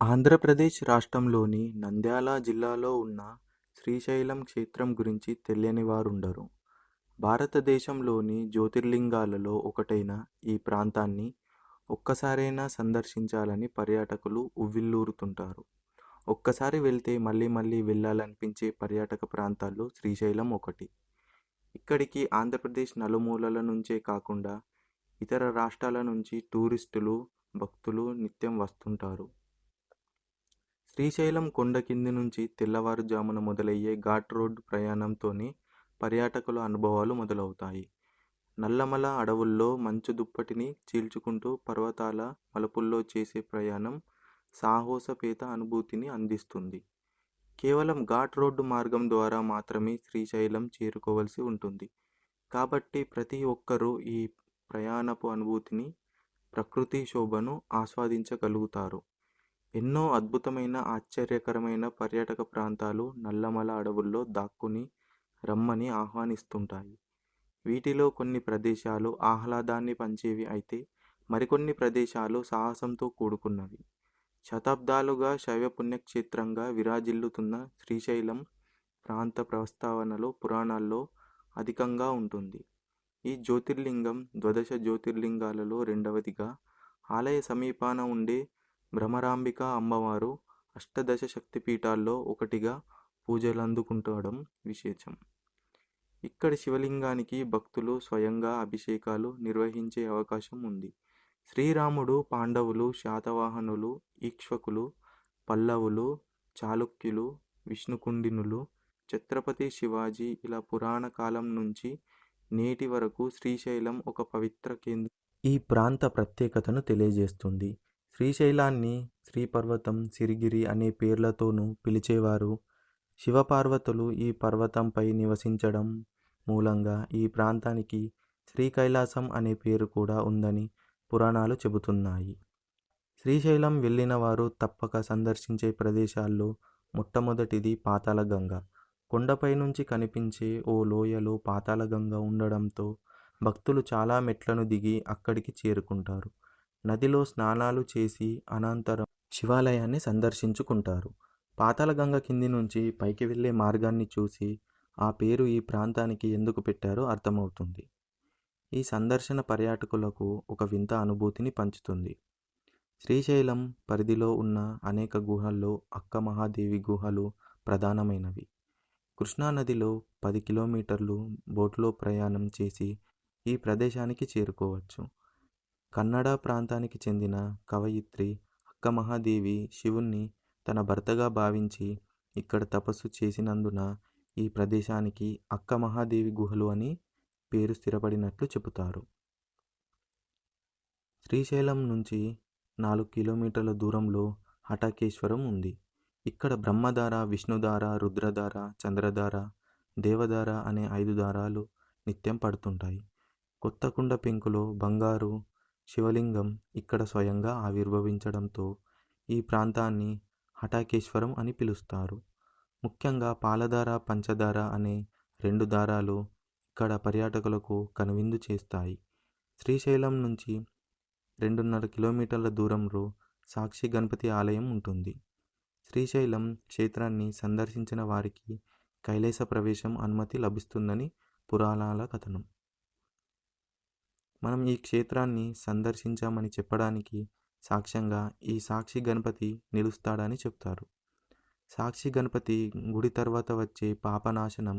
ఆంధ్రప్రదేశ్ రాష్ట్రంలోని నంద్యాల జిల్లాలో ఉన్న శ్రీశైలం క్షేత్రం గురించి తెలియని వారుండరు. భారతదేశంలోని జ్యోతిర్లింగాలలో ఒకటైన ఈ ప్రాంతాన్ని ఒక్కసారైనా సందర్శించాలని పర్యాటకులు ఉవ్విళ్ళూరుతుంటారు. ఒక్కసారి వెళ్తే మళ్ళీ మళ్ళీ వెళ్ళాలనిపించే పర్యాటక ప్రాంతాల్లో శ్రీశైలం ఒకటి. ఇక్కడికి ఆంధ్రప్రదేశ్ నలుమూలల నుంచే కాకుండా ఇతర రాష్ట్రాల నుంచి టూరిస్టులు భక్తులు నిత్యం వస్తుంటారు. శ్రీశైలం కొండ కింది నుంచి తెల్లవారుజామున మొదలయ్యే ఘాట్ రోడ్డు ప్రయాణంతోనే పర్యాటకుల అనుభవాలు మొదలవుతాయి. నల్లమల అడవుల్లో మంచు దుప్పటిని చీల్చుకుంటూ పర్వతాల మలుపుల్లో చేసే ప్రయాణం సాహోసపేత అనుభూతిని అందిస్తుంది. కేవలం ఘాట్ రోడ్డు మార్గం ద్వారా మాత్రమే శ్రీశైలం చేరుకోవలసి ఉంటుంది. కాబట్టి ప్రతి ఒక్కరూ ఈ ప్రయాణపు అనుభూతిని ప్రకృతి శోభను ఆస్వాదించగలుగుతారు. ఎన్నో అద్భుతమైన ఆశ్చర్యకరమైన పర్యాటక ప్రాంతాలు నల్లమల అడవుల్లో దాక్కుని రమ్మని ఆహ్వానిస్తుంటాయి. వీటిలో కొన్ని ప్రదేశాలు ఆహ్లాదాన్ని పంచేవి అయితే మరికొన్ని ప్రదేశాలు సాహసంతో కూడుకున్నవి. శతాబ్దాలుగా శైవ పుణ్యక్షేత్రంగా విరాజిల్లుతున్న శ్రీశైలం ప్రాంత ప్రస్తావనలో పురాణాల్లో అధికంగా ఉంటుంది. ఈ జ్యోతిర్లింగం ద్వాదశ జ్యోతిర్లింగాలలో రెండవదిగా ఆలయ సమీపాన ఉండే భ్రమరాంబిక అమ్మవారు అష్టదశ శక్తిపీఠాల్లో ఒకటిగా పూజలు అందుకుంటడం విశేషం. ఇక్కడి శివలింగానికి భక్తులు స్వయంగా అభిషేకాలు నిర్వహించే అవకాశం ఉంది. శ్రీరాముడు పాండవులు శాతవాహనులు ఈక్ష్వకులు పల్లవులు చాళుక్యులు విష్ణుకుండినులు ఛత్రపతి శివాజీ ఇలా పురాణ కాలం నుంచి నేటి వరకు శ్రీశైలం ఒక పవిత్ర కేంద్రం. ఈ ప్రాంత ప్రత్యేకతను తెలియజేస్తుంది. శ్రీశైలాన్ని శ్రీపర్వతం సిరిగిరి అనే పేర్లతోనూ పిలిచేవారు. శివపార్వతులు ఈ పర్వతంపై నివసించడం మూలంగా ఈ ప్రాంతానికి శ్రీకైలాసం అనే పేరు కూడా ఉందని పురాణాలు చెబుతున్నాయి. శ్రీశైలం వెళ్ళిన వారు తప్పక సందర్శించే ప్రదేశాల్లో మొట్టమొదటిది పాతాళగంగ కొండపై నుంచి కనిపించే ఓ లోయలో పాతాళగంగ ఉండడంతో భక్తులు చాలా మెట్లను దిగి అక్కడికి చేరుకుంటారు. నదిలో స్నానాలు చేసి అనంతరం శివాలయాన్ని సందర్శించుకుంటారు. పాతాళగంగ కింది నుంచి పైకి వెళ్ళే మార్గాన్ని చూసి ఆ పేరు ఈ ప్రాంతానికి ఎందుకు పెట్టారో అర్థమవుతుంది. ఈ సందర్శన పర్యాటకులకు ఒక వింత అనుభూతిని పంచుతుంది. శ్రీశైలం పరిధిలో ఉన్న అనేక గుహల్లో అక్క మహాదేవి గుహలు ప్రధానమైనవి. కృష్ణానదిలో పది కిలోమీటర్లు బోట్లో ప్రయాణం చేసి ఈ ప్రదేశానికి చేరుకోవచ్చు. కన్నడ ప్రాంతానికి చెందిన కవయిత్రి అక్క మహాదేవి శివుణ్ణి తన భర్తగా భావించి ఇక్కడ తపస్సు చేసినందున ఈ ప్రదేశానికి అక్క మహాదేవి గుహలు అని పేరు స్థిరపడినట్లు చెబుతారు. శ్రీశైలం నుంచి నాలుగు కిలోమీటర్ల దూరంలో హఠాకేశ్వరం ఉంది. ఇక్కడ బ్రహ్మధార విష్ణుధార రుద్రధార చంద్రధార దేవధార అనే ఐదు దారాలు నిత్యం పడుతుంటాయి. కొత్తకుండ పెంకులో బంగారు శివలింగం ఇక్కడ స్వయంగా ఆవిర్భవించడంతో ఈ ప్రాంతాన్ని హఠాకేశ్వరం అని పిలుస్తారు. ముఖ్యంగా పాలధార పంచదార అనే రెండు దారాలు ఇక్కడ పర్యాటకులకు కనువిందు చేస్తాయి. శ్రీశైలం నుంచి రెండున్నర కిలోమీటర్ల దూరంలో సాక్షి గణపతి ఆలయం ఉంటుంది. శ్రీశైలం క్షేత్రాన్ని సందర్శించిన వారికి కైలాస ప్రవేశం అనుమతి లభిస్తుందని పురాణాల కథనం. మనం ఈ క్షేత్రాన్ని సందర్శించామని చెప్పడానికి సాక్ష్యంగా ఈ సాక్షి గణపతి నిలుస్తాడని చెప్తారు. సాక్షి గణపతి గుడి తర్వాత వచ్చే పాపనాశనం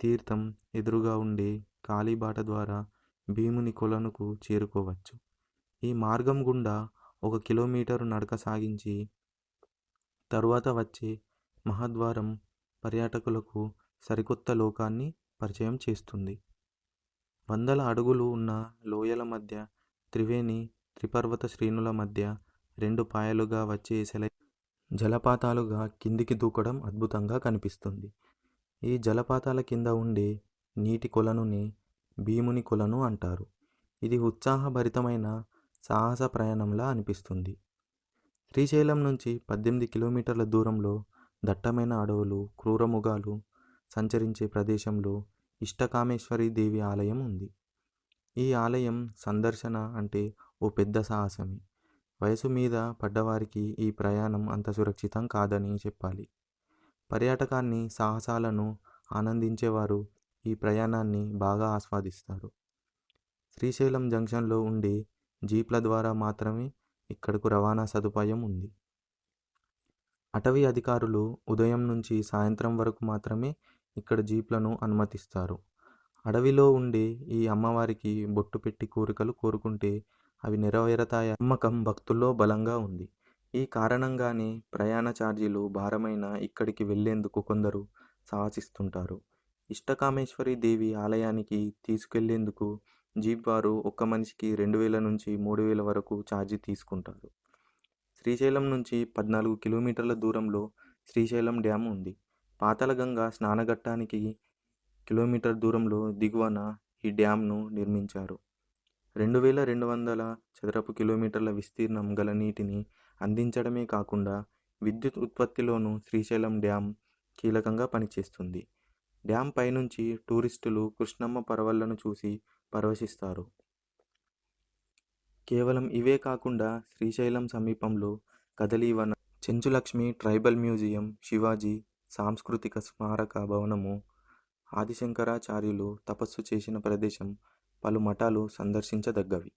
తీర్థం ఎదురుగా ఉండే కాలిబాట ద్వారా భీముని కొలనుకు చేరుకోవచ్చు. ఈ మార్గం గుండా ఒక కిలోమీటరు నడక సాగించి తరువాత వచ్చే మహాద్వారం పర్యాటకులకు సరికొత్త లోకాన్ని పరిచయం చేస్తుంది. వందల అడుగులు ఉన్న లోయల మధ్య త్రివేణి త్రిపర్వత శ్రేణుల మధ్య రెండు పాయలుగా వచ్చే సెల జలపాతాలుగా కిందికి దూకడం అద్భుతంగా కనిపిస్తుంది. ఈ జలపాతాల కింద ఉండే నీటి కొలనుని భీముని కొలను అంటారు. ఇది ఉత్సాహభరితమైన సాహస ప్రయాణంలా అనిపిస్తుంది. శ్రీశైలం నుంచి పద్దెనిమిది కిలోమీటర్ల దూరంలో దట్టమైన అడవులు క్రూరముగాలు సంచరించే ప్రదేశంలో ఇష్టకామేశ్వరి దేవి ఆలయం ఉంది. ఈ ఆలయం సందర్శన అంటే ఓ పెద్ద సాహసమే. వయసు మీద పడ్డవారికి ఈ ప్రయాణం అంత సురక్షితం కాదని చెప్పాలి. పర్యాటకాన్ని సాహసాలను ఆనందించేవారు ఈ ప్రయాణాన్ని బాగా ఆస్వాదిస్తారు. శ్రీశైలం జంక్షన్లో ఉండే జీప్ల ద్వారా మాత్రమే ఇక్కడకు రవాణా సదుపాయం ఉంది. అటవీ అధికారులు ఉదయం నుంచి సాయంత్రం వరకు మాత్రమే ఇక్కడ జీప్లను అనుమతిస్తారు. అడవిలో ఉండే ఈ అమ్మవారికి బొట్టు పెట్టి కోరికలు కోరుకుంటే అవి నెరవేరతాయ నమ్మకం భక్తుల్లో బలంగా ఉంది. ఈ కారణంగానే ప్రయాణ ఛార్జీలు భారమైన ఇక్కడికి వెళ్ళేందుకు కొందరు సాహసిస్తుంటారు. ఇష్టకామేశ్వరి దేవి ఆలయానికి తీసుకెళ్ళేందుకు జీప్ వారు ఒక్క మనిషికి రెండు వేల నుంచి మూడు వేల వరకు ఛార్జీ తీసుకుంటారు. శ్రీశైలం నుంచి పద్నాలుగు కిలోమీటర్ల దూరంలో శ్రీశైలం డ్యామ్ ఉంది. పాతలగంగ స్నానఘట్టానికి కిలోమీటర్ దూరంలో దిగువన ఈ డ్యామ్ను నిర్మించారు. రెండు వేల రెండు వందల చదరపు కిలోమీటర్ల విస్తీర్ణం గల నీటిని అందించడమే కాకుండా విద్యుత్ ఉత్పత్తిలోనూ శ్రీశైలం డ్యామ్ కీలకంగా పనిచేస్తుంది. డ్యామ్ పైనుంచి టూరిస్టులు కృష్ణమ్మ పరవళ్ళను చూసి పరవశిస్తారు. కేవలం ఇవే కాకుండా శ్రీశైలం సమీపంలో కదలీవన చెంచులక్ష్మి ట్రైబల్ మ్యూజియం శివాజీ సాంస్కృతిక స్మారక భవనము ఆదిశంకరాచార్యులు తపస్సు చేసిన ప్రదేశం పలు మఠాలు సందర్శించదగ్గవి.